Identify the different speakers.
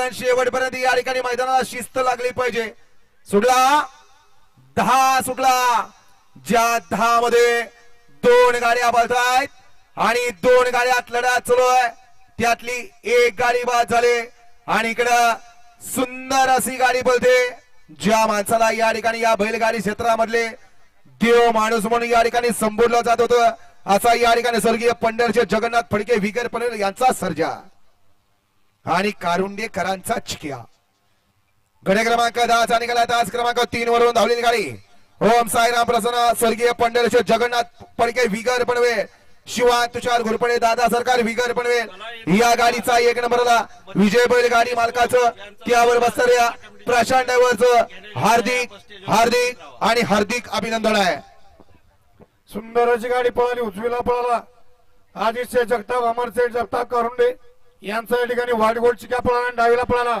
Speaker 1: कारण शेवटपर्यंत या ठिकाणी मैदानाला शिस्त लागली पाहिजे. सुटला दहा सुटला. ज्या दहा मध्ये दोन गाड्या आहेत आणि दोन गाड्यात लढा चालू आहे त्यातली एक गाडी बाद झाली आणि इकडं सुंदर अशी गाडी बोलते ज्या माणसाला या ठिकाणी या बैलगाडी क्षेत्रामधले देव माणूस म्हणून या ठिकाणी संबोधलं जात होतं असा या ठिकाणी स्वर्गीय पंढरचे जगन्नाथ फडके विगर पटेल यांचा सर्जा. आणि कारुंडेकरांचा चिकिया. गडे क्रमांक दहाचा निघाला तास क्रमांक तीन वरून धावलेली गाडी ओम साईराम प्रसन्न. स्वर्गीय पंढरेश्वर जगन्नाथ पडके विगर पणवे शिवा तुषार घुरपणे दादा सरकार विगर पणवे या गाडीचा एक नंबरला विजय बैल गाडी मालकाचं त्यावर बसणाऱ्या प्रशांत ड्रायव्हरचं हार्दिक हार्दिक आणि हार्दिक अभिनंदन आहे.
Speaker 2: सुंदर अशी गाडी पळाली उजवीला पळाला. आदित्य जगताप अमरसेठ जगताप करुंडे. यांचा या ठिकाणी वाटगोट चिक्या पळाला आणि डावीला पळाला?